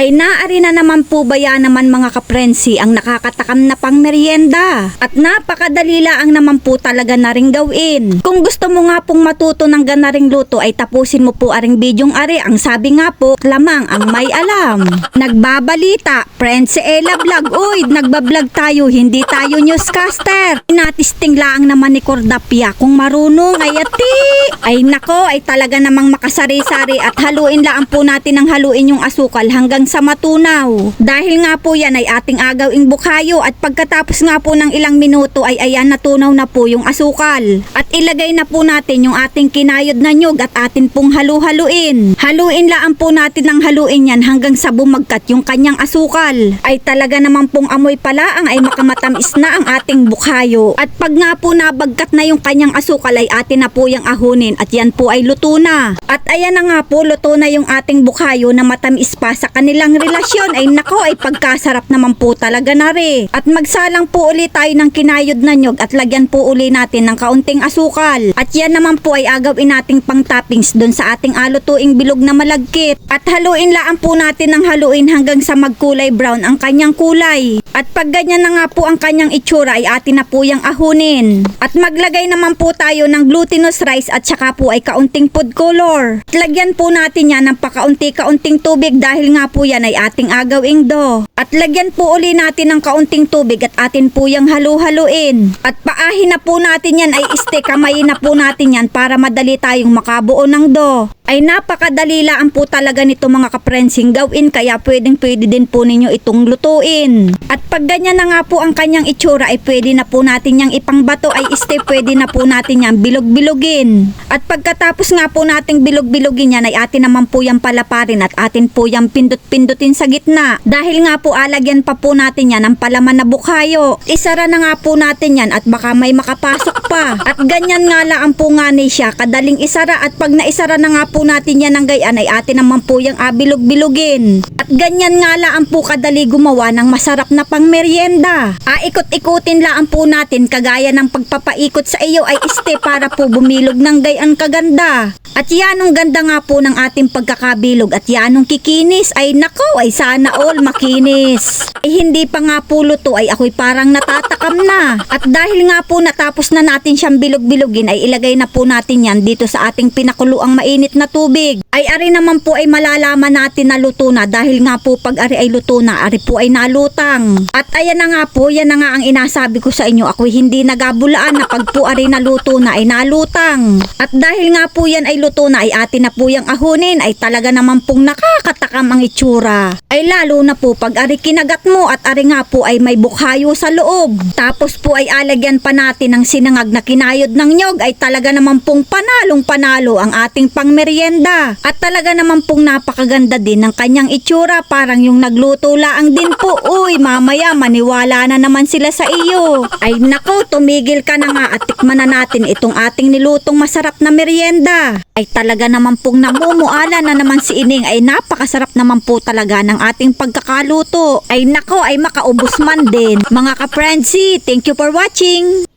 Ay naari na naman po ba yan naman mga kaprensi ang nakakatakam na pang merienda? At napakadali lang naman po talaga na rin gawin. Kung gusto mo nga pong matuto ng ganaring luto ay tapusin mo po aring bidyong ari. Ang sabi nga po, lamang ang may alam. Nagbabalita, friends si Ella Vlog. Uy, nagbablog tayo, hindi tayo newscaster. Inatisting lang naman ni Cordapia kung marunong ay ati. Ay nako, ay talaga namang makasari-sari at haluin lang po natin ang haluin yung asukal hanggang sa matunaw. Dahil nga po yan ay ating agawing bukhayo at pagkatapos nga po ng ilang minuto ay ayan natunaw na po yung asukal. At ilagay na po natin yung ating kinayod na nyug at atin pong halu-haluin. Haluin lang po natin ng haluin yan hanggang sa bumagkat yung kanyang asukal. Ay talaga naman pong amoy pala ang ay makamatamis na ang ating bukhayo. At pag nga po nabagkat na yung kanyang asukal ay atin na po yung ahunin at yan po ay luto na. At ayan na nga po luto na yung ating bukhayo na matamis pa sa kanilang relasyon ay nako ay pagkasarap naman po talaga na rin. At magsalang po uli tayo ng kinayod na nyog at lagyan po uli natin ng kaunting asukal. At yan naman po ay agawin nating pang toppings doon sa ating alutuing bilog na malagkit. At haluin laan po natin ng haluin hanggang sa magkulay brown ang kanyang kulay. At pag ganyan na nga po ang kanyang itsura ay atin na po yung ahunin. At maglagay naman po tayo ng glutinous rice at saka po ay kaunting food color. At lagyan po natin yan ng pakaunti-kaunting tubig dahil nga po yan ay ating agawing do. At lagyan po uli natin ng kaunting tubig at atin po yung halu-haluin. At paahin na po natin yan ay este kamayin na po natin yan para madali tayong makabuo ng do. Ay napakadali lang po talaga nito mga kaprensing gawin kaya pwedeng pwede din po ninyo itong lutuin. At pag ganyan na nga po ang kanyang itsura ay pwede na po natin yang ipangbato ay este pwede na po natin yang bilog-bilogin. At pagkatapos nga po nating bilog-bilogin yan ay atin naman po yung palaparin at atin po yung pindot-pindutin sa gitna. Dahil nga po alagyan pa po natin yan ng palaman na bukhayo. Isara na nga po natin yan at baka may makapasok pa. At ganyan nga lang po nga ni siya kadaling isara at pag naisara na nga po natin yan ng gayan ay atin naman po yung abilog-bilogin. At ganyan nga lang po kadali gumawa ng masarap na pangmeryenda. Aikot-ikutin lang po natin kagaya ng pagpapaikot sa iyo ay este para po bumilog ng gayan kaganda. At yanong ganda nga po ng ating pagkakabilog at yanong kikinis ay nako ay sana all makinis. Ay hindi pa nga po luto ay ako'y parang natatakam na. At dahil nga po natapos na natin siyang bilog-bilogin ay ilagay na po natin yan dito sa ating pinakuluang mainit na tubig. Ay ari naman po ay malalaman natin na luto na dahil nga po pag ari ay luto na ari po ay nalutang. At ayan na nga po yan na nga ang inasabi ko sa inyo ako'y hindi nagabulaan na pag po ari naluto na ay nalutang. At dahil nga po yan ay luto na ay atin na po yung ahunin ay talaga naman pong nakakatakam ang itsura. Ay lalo na po pag ari kinagat mo at ari nga po ay may bukhayo sa loob. Tapos po ay alagyan pa natin ng sinangag na kinayod ng nyog ay talaga naman pong panalong panalo ang ating pangmeryenda. At talaga naman pong napakaganda din ng kanyang itsura parang yung nagluto laang din po. Uy mamaya maniwala na naman sila sa iyo. Ay nako tumigil ka na nga at tikman na natin itong ating nilutong masarap na merienda. Ay talaga naman pong namumuala na naman si Ining ay napakasarap naman po talaga ng ating pagkakaluto. Ay nako ay makaubos man din. Mga ka-friendsi, thank you for watching.